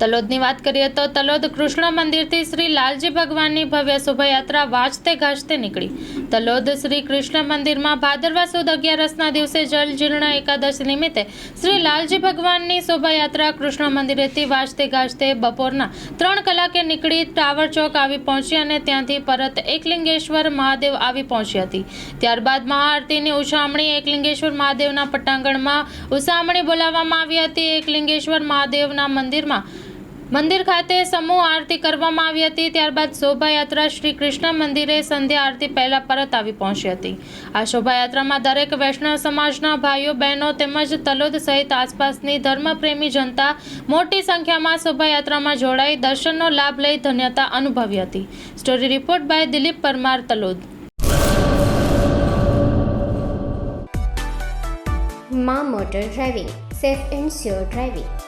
તલોદની વાત કરીએ તો તલોદ કૃષ્ણ મંદિરથી શ્રી લાલજી ભગવાનની ભવ્ય શોભાયાત્રા વાજતે ગાજતે નીકળી. તલોદ શ્રી કૃષ્ણ મંદિરમાં ભાદરવા સુદ અગિયારસના દિવસે જલ જીર્ણ એકાદશ નિમિત્તે શ્રી લાલજી ભગવાનની શોભાયાત્રા કૃષ્ણ મંદિરેથી વાજતે ગાજતે બપોરના ત્રણ કલાકે નીકળી ટાવર ચોક આવી પહોંચી અને ત્યાંથી પરત એકલિંગેશ્વર મહાદેવ આવી પહોંચી હતી. ત્યારબાદ મહાઆરતીની ઉછામણી એકલિંગેશ્વર મહાદેવના પટાંગણમાં ઉછામણી બોલાવવામાં આવી હતી. એકલિંગેશ્વર મહાદેવના મંદિરમાં મંદિર ખાતે સમૂહ આરતી કરવામાં આવી હતી. ત્યારબાદ શોભાયાત્રા શ્રી કૃષ્ણ મંદિરે સંધ્યા આરતી પહેલા પરત આવી પહોંચી હતી. આ શોભાયાત્રામાં દરેક વૈષ્ણવ સમાજના ભાઈઓ, બહેનો તેમજ તલોદ સહિત આસપાસની ધર્મપ્રેમી જનતા મોટી સંખ્યામાં શોભાયાત્રામાં જોડાઈ દર્શનનો લાભ લઈ ધન્યતા અનુભવી હતી. Story report by Dilip Parmar, Talod. મા motor driving, safe and sure driving.